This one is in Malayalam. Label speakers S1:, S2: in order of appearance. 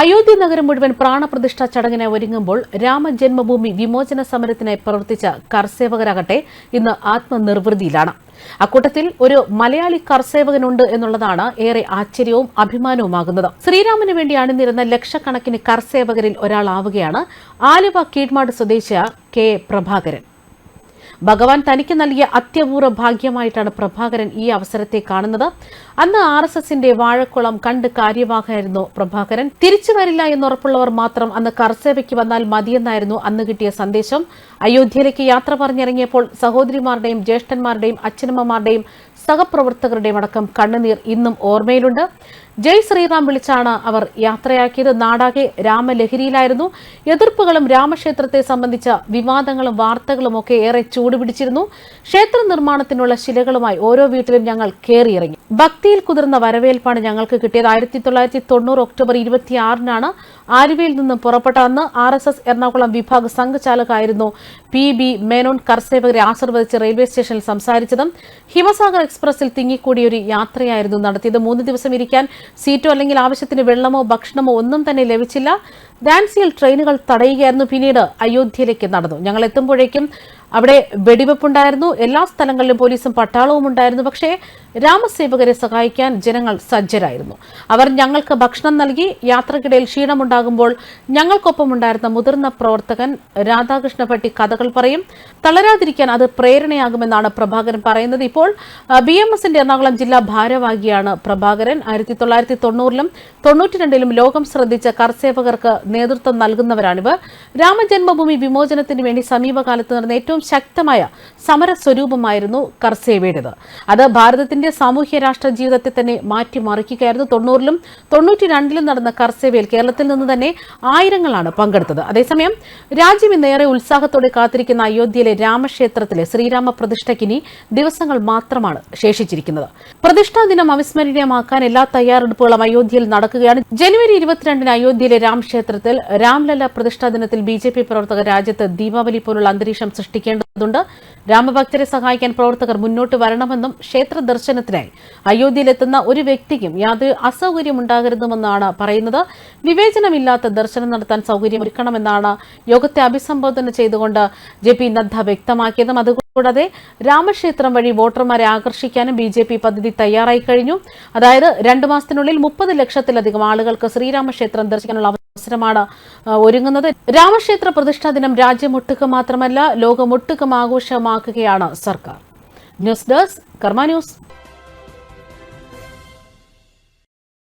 S1: അയോധ്യ നഗരം മുഴുവൻ പ്രാണപ്രതിഷ്ഠ ചടങ്ങിനെ ഒരുങ്ങുമ്പോൾ രാമജന്മഭൂമി വിമോചന സമരത്തിനായി പ്രവർത്തിച്ച കർസേവകരാകട്ടെ ഇന്ന് ആത്മനിർവൃതിയിലാണ്. അക്കൂട്ടത്തിൽ ഒരു മലയാളി കർസേവകനുണ്ട് എന്നുള്ളതാണ് ഏറെ ആശ്ചര്യവും അഭിമാനവുമാകുന്നത്. ശ്രീരാമന് വേണ്ടി അണിനിരുന്ന ലക്ഷക്കണക്കിന് കർസേവകരിൽ ഒരാളാവുകയാണ് ആലുവ കീഴ്മാട് സ്വദേശിയ കെ പ്രഭാകരൻ. ഭഗവാൻ തനിക്ക് നൽകിയ അത്യപൂർവ ഭാഗ്യമായിട്ടാണ് പ്രഭാകരൻ ഈ അവസരത്തെ കാണുന്നത്. അന്ന് ആർ എസ് എസിന്റെ വാഴക്കുളം കണ്ട് കാര്യമാകായിരുന്നു പ്രഭാകരൻ. തിരിച്ചു വരില്ല എന്നുറപ്പുള്ളവർ മാത്രം അന്ന് കർസേവയ്ക്ക് വന്നാൽ മതിയെന്നായിരുന്നു അന്ന് കിട്ടിയ സന്ദേശം. അയോധ്യയിലേക്ക് യാത്ര പറഞ്ഞിറങ്ങിയപ്പോൾ സഹോദരിമാരുടെയും ജ്യേഷ്ഠന്മാരുടെയും അച്ഛനമ്മമാരുടെയും സഹപ്രവർത്തകരുടെയും അടക്കം കണ്ണുനീർ ഇന്നും ഓർമ്മയിലുണ്ട്. ജയ് ശ്രീറാം വിളിച്ചാണ് അവർ യാത്രയാക്കിയത്. നാടാകെ രാമലഹരിയിലായിരുന്നു. എതിർപ്പുകളും രാമക്ഷേത്രത്തെ സംബന്ധിച്ച വിവാദങ്ങളും വാർത്തകളും ഒക്കെ ഏറെ ചൂടുപിടിച്ചിരുന്നു. ക്ഷേത്ര നിർമ്മാണത്തിനുള്ള ശിലകളുമായി ഓരോ വീട്ടിലും ഞങ്ങൾ കയറിയിറങ്ങി ഭക്തിയിൽ കുതിർന്ന വരവേൽപ്പാണ് ഞങ്ങൾക്ക് കിട്ടിയത്. ആയിരത്തി തൊള്ളായിരത്തി തൊണ്ണൂറ് ഒക്ടോബർ ഇരുപത്തിയാറിനാണ് ആലുവയിൽ നിന്നും പുറപ്പെട്ട അന്ന് ആർ എസ് എസ് എറണാകുളം വിഭാഗ സംഘചാലകായിരുന്നു പി ബി മേനോൻ കർസേവകരെ ആശീർവദിച്ച് റെയിൽവേ സ്റ്റേഷനിൽ സംസാരിച്ചതും ഹിമസാഗർ എക്സ്പ്രസിൽ തിങ്ങിക്കൂടിയൊരു യാത്രയായിരുന്നു നടത്തിയത്. മൂന്ന് ദിവസം ഇരിക്കാൻ സീറ്റോ അല്ലെങ്കിൽ ആവശ്യത്തിന് വെള്ളമോ ഭക്ഷണമോ ഒന്നും തന്നെ ലഭിച്ചില്ല. ഡാൻസിയിൽ ട്രെയിനുകൾ തടയുകയായിരുന്നു. പിന്നീട് അയോധ്യയിലേക്ക് നടന്നു. ഞങ്ങൾ എത്തുമ്പോഴേക്കും അവിടെ വെടിവെപ്പുണ്ടായിരുന്നു. എല്ലാ സ്ഥലങ്ങളിലും പോലീസും പട്ടാളവും ഉണ്ടായിരുന്നു. പക്ഷേ രാമസേവകരെ സഹായിക്കാൻ ജനങ്ങൾ സജ്ജരായിരുന്നു. അവർ ഞങ്ങൾക്ക് ഭക്ഷണം നൽകി യാത്രക്കിടയിൽ ക്ഷീണമുണ്ടാകുമ്പോൾ ഞങ്ങൾക്കൊപ്പം ഉണ്ടായിരുന്ന മുതിർന്ന പ്രവർത്തകൻ രാധാകൃഷ്ണ ഭട്ടി കഥകൾ പറയും. തളരാതിരിക്കാൻ അത് പ്രേരണയാകുമെന്നാണ് പ്രഭാകരൻ പറയുന്നത്. ഇപ്പോൾ ബി എം എസിന്റെ എറണാകുളം ജില്ലാ ഭാരവാഹിയാണ് പ്രഭാകരൻ. ആയിരത്തി തൊള്ളായിരത്തി തൊണ്ണൂറിലും തൊണ്ണൂറ്റിരണ്ടിലും ലോകം ശ്രദ്ധിച്ച കർസേവകർക്ക് നേതൃത്വം നൽകുന്നവരാണിവർ. രാമജന്മഭൂമി വിമോചനത്തിന് വേണ്ടി സമീപകാലത്ത് നടന്ന ഏറ്റവും ശക്തമായ സമര സ്വരൂപമായിരുന്നു കർസേവയുടേത്. അത് ഭാരതത്തിന്റെ സാമൂഹ്യ രാഷ്ട്ര ജീവിതത്തെ തന്നെ മാറ്റിമറിക്കുകയായിരുന്നു. തൊണ്ണൂറിലും തൊണ്ണൂറ്റി രണ്ടിലും നടന്ന കർസേവയിൽ കേരളത്തിൽ നിന്ന് തന്നെ ആയിരങ്ങളാണ് പങ്കെടുത്തത്. അതേസമയം രാജ്യം ഇന്നേറെ ഉത്സാഹത്തോടെ കാത്തിരിക്കുന്ന അയോധ്യയിലെ രാമക്ഷേത്രത്തിലെ ശ്രീരാമ പ്രതിഷ്ഠയ്ക്കിനി ദിവസങ്ങൾ മാത്രമാണ് ശേഷിച്ചിരിക്കുന്നത്. പ്രതിഷ്ഠാ ദിനം അവിസ്മരണീയമാക്കാൻ എല്ലാ തയ്യാറെടുപ്പുകളും അയോധ്യയിൽ നടക്കുകയാണ്. ജനുവരി ഇരുപത്തിരണ്ടിന് അയോധ്യയിലെ രാംക്ഷേത്രത്തിൽ രാംലല പ്രതിഷ്ഠാ ദിനത്തിൽ ബി പ്രവർത്തകർ രാജ്യത്ത് ദീപാവലി പോലുള്ള അന്തരീക്ഷം ശ്രദ്ധിക്കേണ്ടത് സൃഷ്ടിക്കേണ്ടതുണ്ട് രാമഭക്തരെ സഹായിക്കാൻ പ്രവർത്തകർ മുന്നോട്ട് വരണമെന്നും ക്ഷേത്ര ദർശനത്തിനായി അയോധ്യയിലെത്തുന്ന ഒരു വ്യക്തിക്കും യാതൊരു അസൗകര്യമുണ്ടാകരുതുമെന്നാണ് പറയുന്നത്. വിവേചനമില്ലാത്ത ദർശനം നടത്താൻ സൗകര്യം ഒരുക്കണമെന്നാണ് യോഗത്തെ അഭിസംബോധന ചെയ്തുകൊണ്ട് ജെ പി നദ്ദ വ്യക്തമാക്കിയതും. അതുകൂടാതെ രാമക്ഷേത്രം വഴി വോട്ടർമാരെ ആകർഷിക്കാനും ബി ജെ പി പദ്ധതി തയ്യാറായി കഴിഞ്ഞു. അതായത് രണ്ടു മാസത്തിനുള്ളിൽ മുപ്പത് ലക്ഷത്തിലധികം ആളുകൾക്ക് ശ്രീരാമക്ഷേത്രം ദർശിക്കാനുള്ള അവസരമാണ് ഒരുങ്ങുന്നത്. രാമക്ഷേത്ര പ്രതിഷ്ഠാ ദിനം രാജ്യമൊട്ടുക്ക് മാത്രമല്ല ലോകമൊട്ടുക്കും ആഘോഷമാക്കുകയാണ് സർക്കാർ ന്യൂസ് ഡെസ്ക് കർമ്മ ന്യൂസ്